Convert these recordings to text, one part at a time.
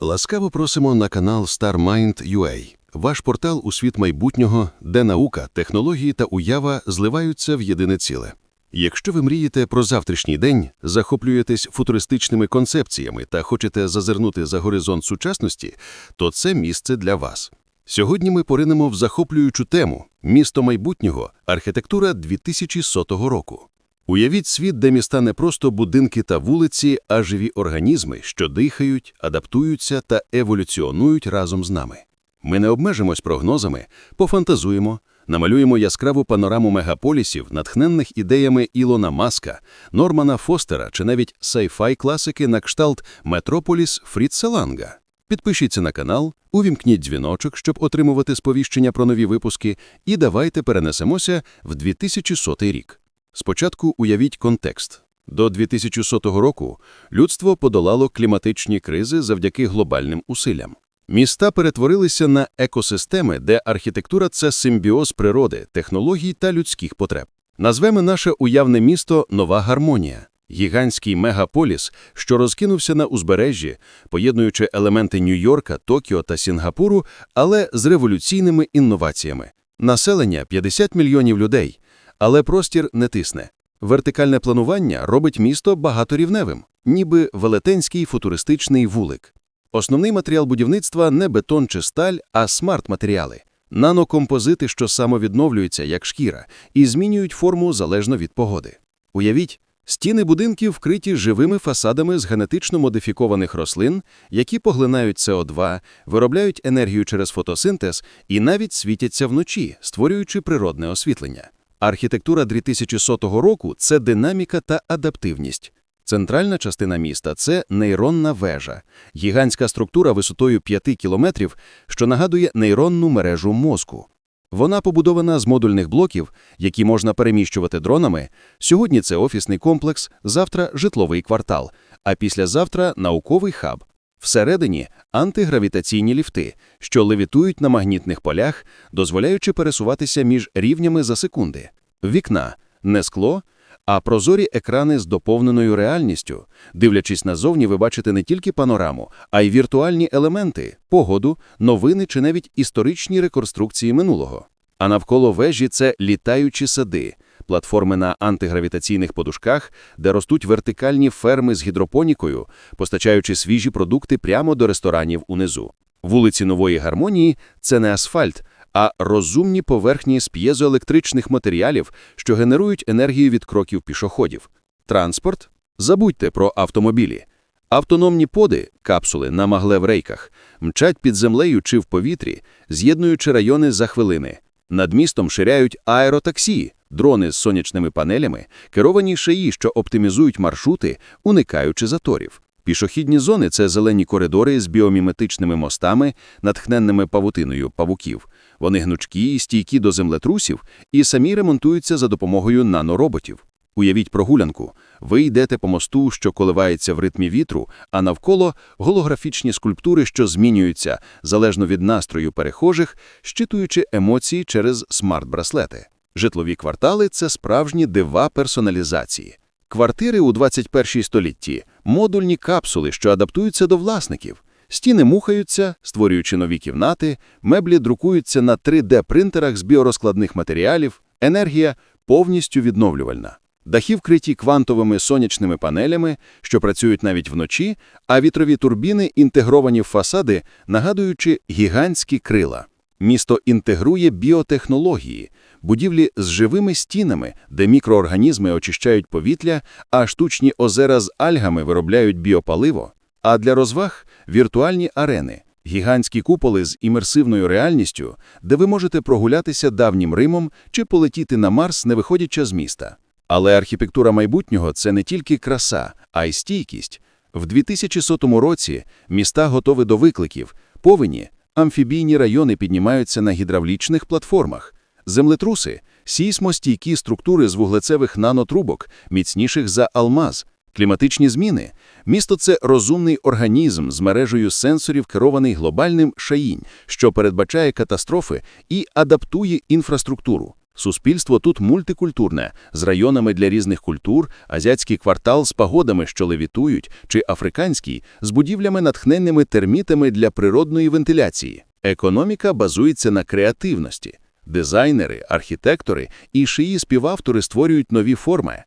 Ласкаво просимо на канал StarMind.ua, ваш портал у світ майбутнього, де наука, технології та уява зливаються в єдине ціле. Якщо ви мрієте про завтрашній день, захоплюєтесь футуристичними концепціями та хочете зазирнути за горизонт сучасності, то це місце для вас. Сьогодні ми поринемо в захоплюючу тему «Місто майбутнього. Архітектура 2100 року». Уявіть світ, де міста не просто будинки та вулиці, а живі організми, що дихають, адаптуються та еволюціонують разом з нами. Ми не обмежимось прогнозами, пофантазуємо, намалюємо яскраву панораму мегаполісів, натхненних ідеями Ілона Маска, Нормана Фостера чи навіть сайфай класики на кшталт Метрополіс Фрітца Ланга. Підпишіться на канал, увімкніть дзвіночок, щоб отримувати сповіщення про нові випуски, і давайте перенесемося в 2100 рік. Спочатку уявіть контекст. До 2100 року людство подолало кліматичні кризи завдяки глобальним усиллям. Міста перетворилися на екосистеми, де архітектура – це симбіоз природи, технологій та людських потреб. Назвемо наше уявне місто «Нова гармонія» – гігантський мегаполіс, що розкинувся на узбережжі, поєднуючи елементи Нью-Йорка, Токіо та Сінгапуру, але з революційними інноваціями. Населення – 50 мільйонів людей, але простір не тисне. Вертикальне планування робить місто багаторівневим, ніби велетенський футуристичний вулик. Основний матеріал будівництва не бетон чи сталь, а смарт-матеріали. Нанокомпозити, що самовідновлюються, як шкіра, і змінюють форму залежно від погоди. Уявіть, стіни будинків вкриті живими фасадами з генетично модифікованих рослин, які поглинають СО2, виробляють енергію через фотосинтез і навіть світяться вночі, створюючи природне освітлення. Архітектура 2100 року – це динаміка та адаптивність. Центральна частина міста – це нейронна вежа, гігантська структура висотою 5 кілометрів, що нагадує нейронну мережу мозку. Вона побудована з модульних блоків, які можна переміщувати дронами. Сьогодні це офісний комплекс, завтра – житловий квартал, а післязавтра – науковий хаб. Всередині – антигравітаційні ліфти, що левітують на магнітних полях, дозволяючи пересуватися між рівнями за секунди. Вікна – не скло, а прозорі екрани з доповненою реальністю. Дивлячись назовні, ви бачите не тільки панораму, а й віртуальні елементи, погоду, новини чи навіть історичні реконструкції минулого. А навколо вежі – це літаючі сади, платформи на антигравітаційних подушках, де ростуть вертикальні ферми з гідропонікою, постачаючи свіжі продукти прямо до ресторанів унизу. Вулиці Нової Гармонії – це не асфальт, а розумні поверхні з п'єзоелектричних матеріалів, що генерують енергію від кроків пішоходів. Транспорт? Забудьте про автомобілі. Автономні поди, капсули на маглев-рейках, мчать під землею чи в повітрі, з'єднуючи райони за хвилини. Над містом ширяють аеротаксі, дрони з сонячними панелями, керовані шиї, що оптимізують маршрути, уникаючи заторів. Пішохідні зони – це зелені коридори з біоміметичними мостами, натхненними павутиною павуків. Вони гнучкі стійкі до землетрусів і самі ремонтуються за допомогою нанороботів. Уявіть прогулянку. Ви йдете по мосту, що коливається в ритмі вітру, а навколо – голографічні скульптури, що змінюються, залежно від настрою перехожих, щитуючи емоції через смарт-браслети. Житлові квартали – це справжні дива персоналізації. Квартири у 21 столітті – модульні капсули, що адаптуються до власників. Стіни мухаються, створюючи нові кімнати, меблі друкуються на 3D-принтерах з біорозкладних матеріалів, енергія повністю відновлювальна. Дахи вкриті квантовими сонячними панелями, що працюють навіть вночі, а вітрові турбіни інтегровані в фасади, нагадуючи гігантські крила. Місто інтегрує біотехнології, будівлі з живими стінами, де мікроорганізми очищають повітря, а штучні озера з альгами виробляють біопаливо. А для розваг – віртуальні арени, гігантські куполи з імерсивною реальністю, де ви можете прогулятися давнім Римом чи полетіти на Марс, не виходячи з міста. Але архітектура майбутнього – це не тільки краса, а й стійкість. В 2100 році міста готові до викликів, повені, амфібійні райони піднімаються на гідравлічних платформах, землетруси, сійсмостійкі структури з вуглецевих нанотрубок, міцніших за алмаз, кліматичні зміни. Місто – це розумний організм з мережею сенсорів, керований глобальним шаїнь, що передбачає катастрофи і адаптує інфраструктуру. Суспільство тут мультикультурне, з районами для різних культур, азіатський квартал з пагодами, що левітують, чи африканський з будівлями, натхненними термітами для природної вентиляції. Економіка базується на креативності. Дизайнери, архітектори і шиї співавтори створюють нові форми.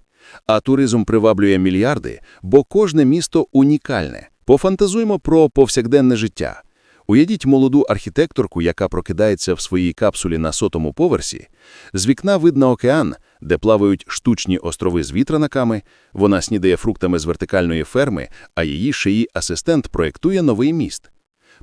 А туризм приваблює мільярди, бо кожне місто унікальне. Пофантазуймо про повсякденне життя. Уявіть молоду архітекторку, яка прокидається в своїй капсулі на сотому поверсі. З вікна видно океан, де плавають штучні острови з вітраниками, вона снідає фруктами з вертикальної ферми, а її шиї асистент проєктує новий міст.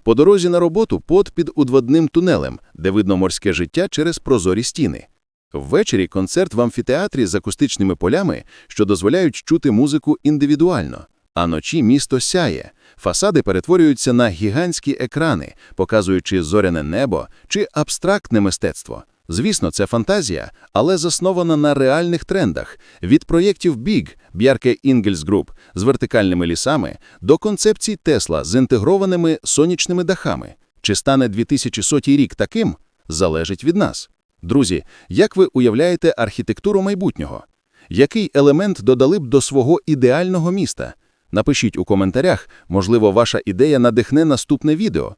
По дорозі на роботу пот під удводним тунелем, де видно морське життя через прозорі стіни. Ввечері концерт в амфітеатрі з акустичними полями, що дозволяють чути музику індивідуально. А ночі місто сяє. Фасади перетворюються на гігантські екрани, показуючи зоряне небо чи абстрактне мистецтво. Звісно, це фантазія, але заснована на реальних трендах – від проєктів Big, Bjarke Ingels Group з вертикальними лісами до концепцій Тесла з інтегрованими сонячними дахами. Чи стане 2100 рік таким? Залежить від нас. Друзі, як ви уявляєте архітектуру майбутнього? Який елемент додали б до свого ідеального міста? Напишіть у коментарях, можливо, ваша ідея надихне наступне відео.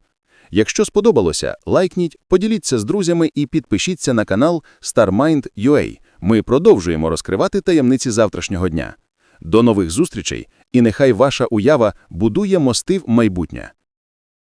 Якщо сподобалося, лайкніть, поділіться з друзями і підпишіться на канал StarMind.ua. Ми продовжуємо розкривати таємниці завтрашнього дня. До нових зустрічей, і нехай ваша уява будує мости в майбутнє.